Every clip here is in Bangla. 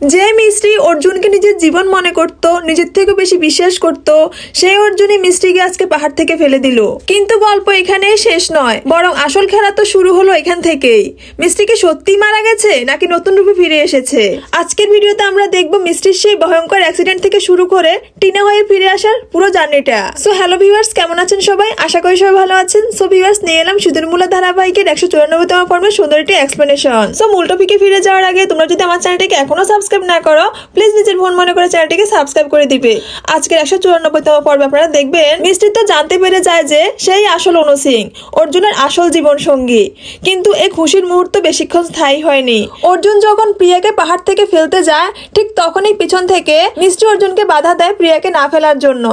যে মিস্ত্রি অর্জুনকে নিজের জীবন মনে করত, নিজের থেকে বেশি বিশ্বাস করত, সেই অর্জুনই মিস্ত্রিকে আজকে পাহাড় থেকে ফেলে দিল। কিন্তু গল্প এখানে শেষ নয়, বরং আসল খেলা তো শুরু হলো এখান থেকেই। মিস্ত্রিকে সত্যি মারা গেছে, নাকি নতুন রূপে ফিরে এসেছে? আজকের ভিডিওতে আমরা দেখব মিস্ত্রির সেই ভয়ঙ্কর অ্যাক্সিডেন্ট থেকে শুরু করে টিনা হয়ে ফিরে আসার পুরো জার্নিটা। সো হ্যালো ভিউয়ার্স কেমন আছেন সবাই? আশা করি সবাই ভালো আছেন। সো ভিউয়ার্স নিয়ে এলাম সুদূর মূলা ধারাবাহিকের একশো চুরানব্বইতম পর্বের সুন্দর একটি এক্সপ্লেনেশন সো মূল টপিকে ফিরে যাওয়ার আগে তোমরা যদি আমার চ্যানেলটিকে এখনও সাবস্ক্রাইব না করো প্লিজ নিজের ফোন মনে করে চ্যানেলটিকে সাবস্ক্রাইব করে দিবে। আজকের একশো চুরানব্বইতম পর্বে আপনারা দেখবেন। মিস্ত্রি তো জানতে পেরে যায় যে সেই আসল অনু সিং, অর্জুনের আসল জীবন সঙ্গী। কিন্তু এই খুশির মুহূর্ত বেশিক্ষণ স্থায়ী হয়নি। অর্জুন যখন প্রিয়াকে পাহাড় থেকে ফেলতে যায়, ঠিক তখনই পিছন থেকে মিষ্টি অর্জুনকে বাধা দেয় প্রিয়াকে না ফেলার জন্য।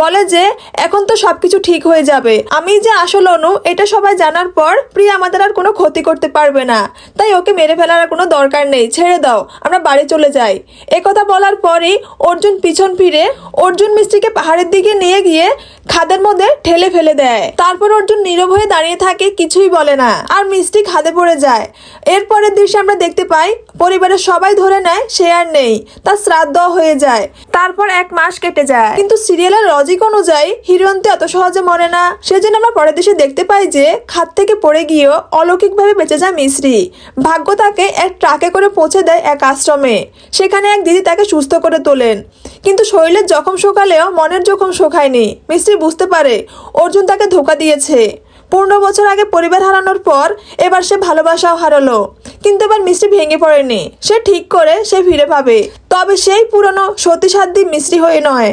বলে যে, এখন তো সবকিছু ঠিক হয়ে যাবে। আমি যে আসল অনু, এটা সবাই জানার পর প্রিয়া আমাদের আর কোনো ক্ষতি করতে পারবে না। তাই ওকে মেরে ফেলার কোনো দরকার নেই। ছেড়ে দাও। আমরা বাড়ি চলে যাই যায়। একথা বলার পরেই অর্জুন পিছন ফিরে অর্জুন মিষ্টিকে পাহাড়ের দিকে নিয়ে গিয়ে খাদের মধ্যে ঠেলে ফেলে দেয়। তারপর অর্জুন নীরব হয়ে দাঁড়িয়ে থাকে, কিছুই বলে না। আর মিষ্টি খাদে পড়ে যায়। এরপরের দৃশ্যে আমরা দেখতে পাই পরিবারের সবাই ধরে নেয়, সে আর নেই। তার শ্রাদ্ধ হয়ে যায়। তারপর এক মাস কেটে যায়। কিন্তু সিরিয়ালের লজিক অনুযায়ী হিরোয়ন্তি অত সহজে মরে না। সেজন্য আমরা পরের দেশে দেখতে পাই যে, খাত থেকে পড়ে গিয়েও অলৌকিকভাবে বেঁচে যায় মিশ্রি। ভাগ্য তাকে এক ট্রাকে করে পৌঁছে দেয় এক আশ্রমে। সেখানে এক দিদি তাকে সুস্থ করে তোলেন। কিন্তু শরীরের জখম শোকালেও মনের জখম শোকায়নি। মিস্ত্রি বুঝতে পারে, অর্জুন তাকে ধোকা দিয়েছে। পনেরো বছর আগে পরিবার হারানোর পর এবার সে ভালোবাসাও হারালো। কিন্তু এবার মিষ্টি ভেঙে পড়েনি। সে ঠিক করে সে ফিরে পাবে। তবে সেই পুরনো সতীসাধ্যী মিস্ত্রি হয়ে নয়।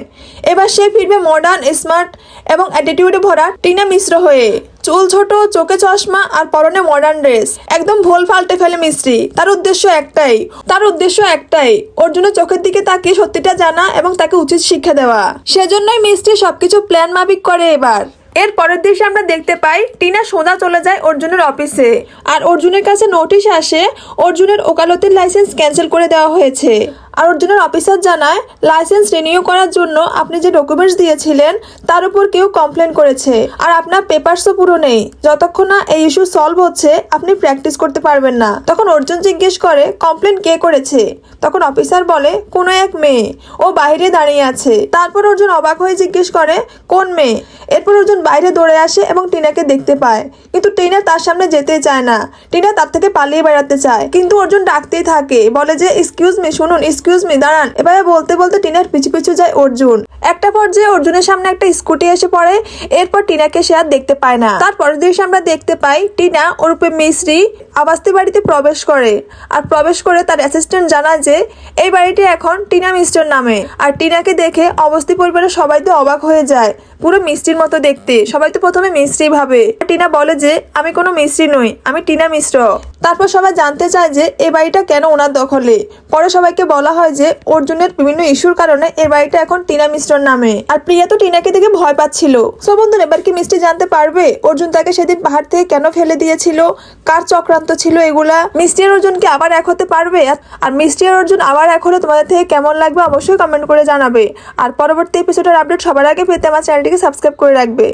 এবার সে ফিরবে মডার্ন স্মার্ট এবং অ্যাটিটিউডে ভরা টিনা মিশ্র হয়ে। চুল ছোট, চোখে চশমা আর পরনে মডার্ন ড্রেস একদম ভোল ফাল্টে ফেলে মিস্ত্রি তার উদ্দেশ্য একটাই। তার উদ্দেশ্য একটাই। অর্জুনের চোখের দিকে তাকিয়ে সত্যিটা জানা এবং তাকে উচিত শিক্ষা দেওয়া। সেজন্যই মিস্ত্রি সবকিছু প্ল্যান মাফিক করে এবার। এর পরের দৃশ্যে আমরা দেখতে পাই, টিনা সোনা চলে যায় অর্জুনের অফিসে আর অর্জুনের কাছে নোটিশ আসে, অর্জুনের ওকালতির লাইসেন্স ক্যান্সেল করে দেওয়া হয়েছে। আর অর্জুনের অফিসার জানায় লাইসেন্স রিনিউ করার জন্য আপনি যে ডকুমেন্টস দিয়েছিলেন, তার উপর কেউ কমপ্লেন করেছে। আর আপনার পেপারসও পুরো নেই। যতক্ষণ না এই ইস্যু সলভ হচ্ছে, আপনি প্র্যাকটিস করতে পারবেন না। তখন অর্জুন জিজ্ঞেস করে কমপ্লেন কে করেছে? তখন অফিসার বলে, কোনো এক মেয়ে। ও বাইরে দাঁড়িয়ে আছে। তারপর অর্জুন অবাক হয়ে জিজ্ঞেস করে, কোন মেয়ে? এরপর অর্জুন বাইরে দৌড়ে আসে এবং টিনাকে দেখতে পায়। কিন্তু টিনা তার সামনে যেতে চায় না। টিনা তার থেকে পালিয়ে বেড়াতে চায়। কিন্তু অর্জুন ডাকতেই থাকে। বলে যে এক্সকিউজ মি শুনুন এক্সকিউজ মি দাঁড়ান। এভাবে বলতে বলতে টিনার পিছু পিছু যায় অর্জুন। একটা পর্যায়ে অর্জুনের সামনে একটা স্কুটি এসে পড়ে, এরপর টিনাকে সে আর দেখতে পায় না। তারপরের দৃশ্যে আমরা দেখতে পাই, টিনা ওরূপে মিশ্রি আবাস্তি বাড়িতে প্রবেশ করে। আর প্রবেশ করে তার অ্যাসিস্ট্যান্ট জানায় যে, এই বাড়িটি এখন টিনা মিস্টার নামে। আর টিনাকে দেখে অবস্থি পরিবারের সবাই তো অবাক হয়ে যায়। পুরো মিষ্টির মতো দেখতে। সবাই তো প্রথমে মিস্ত্রি ভাবে। টিনা বলে যে, আমি কোনো মিস্ত্রি নই, আমি টিনা মিশ্র। তারপর সবাই জানতে চায় যে এই বাড়িটা কেন ওনার দখলে। পরে সবাইকে বলা হয় যে অর্জুনের বিভিন্ন ইস্যুর কারণে এই বাড়িটা এখন টিনা মিশ্রর নামে। আর প্রিয়া তো টিনাকে দেখে ভয় পাচ্ছিল। সো বন্ধুরা, এবার কি মিষ্টি জানতে পারবে? অর্জুন তাকে সেদিন পাহাড় থেকে কেন ফেলে দিয়েছিল? কার চক্রান্ত ছিল এগুলা? মিষ্টি আর অর্জুন কি আবার এক হতে পারবে? আর- আর মিষ্টি আর অর্জুন আবার এক হলে তোমাদের থেকে কেমন লাগবে অবশ্যই কমেন্ট করে জানাবে। আর পরবর্তী এপিসোডের আপডেট সবার আগে পেতে আমার চ্যানেলটিকে সাবস্ক্রাইব করে রাখবে।